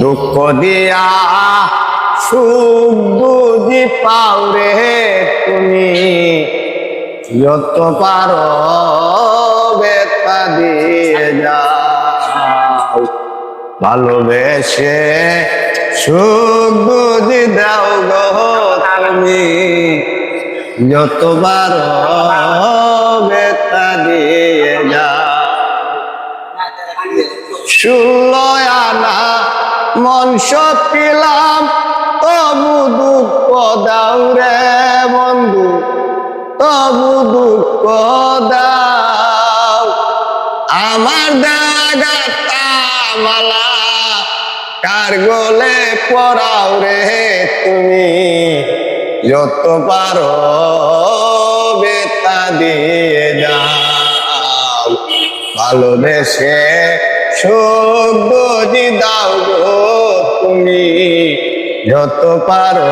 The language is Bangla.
দুঃখ দিয়া সুখ বুঝি পাও রে তুমি। যত পারো বেতা দিয়ে যাও। ভালোবেসে সুখ বুঝি দাও গো তুমি। যত যতবার বেতা দিয়ে ষোলো আনা, মন পিলাম তবু দুঃখ দাও রে বন্ধু, তবু দুঃখ দাও। আমার দাগাতা মালা কার গলে পড়াও রে তুমি? যত পারো বেতা দিয়ে যাও। ভালোবেসে সুখ দাও গো তুমি যত পারো।